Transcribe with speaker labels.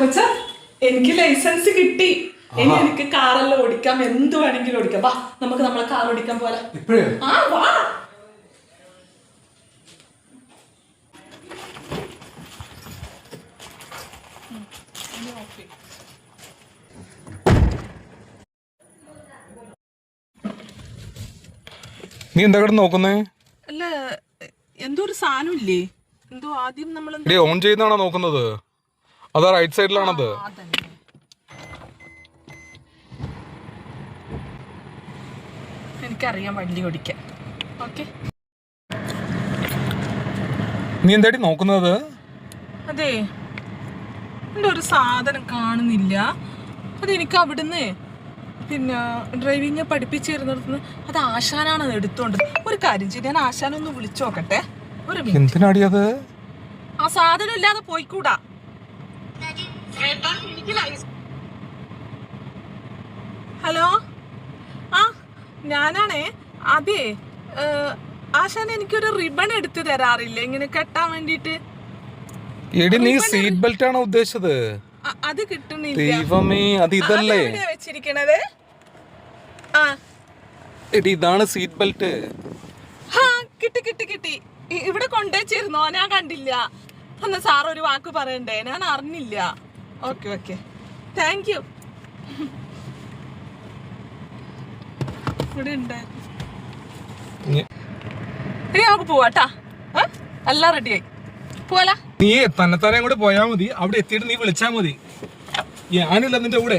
Speaker 1: കൊച്ച എനിക്ക് ലൈസൻസ് കിട്ടി. ഇനി എനിക്ക് കാറെല്ലാം ഓടിക്കാം എന്ത് വേണമെങ്കിലും ഓടിക്കാം. വാ നമുക്ക് നമ്മളെ കാർ ഓടിക്കാൻ പോലെ.
Speaker 2: ഇപ്പോഴേ?
Speaker 1: ആ വാ.
Speaker 2: നീ എന്താ കിടന്ന് നോക്കുന്നേ?
Speaker 1: അല്ല എന്തോ ഒരു സാധനം ഇല്ലേ? എന്തോ ആദ്യം നമ്മൾ
Speaker 2: ഓൺ ചെയ്യുന്നതാണോ നോക്കുന്നത്? അതാ റൈറ്റ് സൈഡിലാണത്
Speaker 1: എനിക്കറിയാം വണ്ടി ഓടിക്കാൻ. ഓക്കെ.
Speaker 2: നീ എന്താടി നോക്കുന്നത്?
Speaker 1: അതെ. എന്റെ ഒരു സാധനം കാണുന്നില്ല. അതെനിക്ക് അവിടുന്ന് പിന്നെ ഡ്രൈവിങ് പഠിപ്പിച്ചു തരുന്നിടത്തുനിന്ന് അത് ആശാനാണ് അത് എടുത്തോണ്ട് ഒരു കാര്യം ചെയ്ത് ഞാൻ ആശാനൊന്ന് വിളിച്ചു നോക്കട്ടെ. ഒരു മിനിറ്റ്
Speaker 2: എന്തിനാടി അത്?
Speaker 1: ആ സാധനം ഇല്ലാതെ പോയിക്കൂടാ. ഹലോ? ആ ഞാനാണേ. അതെ ആശാൻ എനിക്കൊരു റിബൺ എടുത്തു തരാറില്ല? ഇങ്ങനെ കെട്ടാൻ വേണ്ടിട്ട്
Speaker 2: എടി നീ സീറ്റ് ബെൽറ്റ് ആണോ ഉദ്ദേശിച്ചത്?
Speaker 1: അത് കിട്ടുന്നില്ല.
Speaker 2: ദൈവമേ അത് ഇതല്ലേ?
Speaker 1: വെച്ചിരിക്കണത്? ആ.
Speaker 2: എടി ഇതാണ് സീറ്റ് ബെൽറ്റ്
Speaker 1: ഹാ കിട്ടി കിട്ടി കിട്ടി. ഇവിടെ കൊണ്ടുവച്ചിരുന്നോ? ഞാൻ കണ്ടില്ല. അന്ന് സാർ ഒരു വാക്ക് പറയണ്ടേ? ഞാൻ അറിഞ്ഞില്ല. ഓക്കെ ഓക്കെ താങ്ക് യു ഇവിടെ ഉണ്ടായിരുന്നു ഇനി നമുക്ക് പോവാട്ടാ? എല്ലാം റെഡിയായി പോവാലാ.
Speaker 2: നീ തന്നെത്താനെ കൂടെ പോയാ മതി. അവിടെ എത്തിയിട്ട് നീ വിളിച്ചാ മതി. ഞാനില്ല നിന്റെ കൂടെ.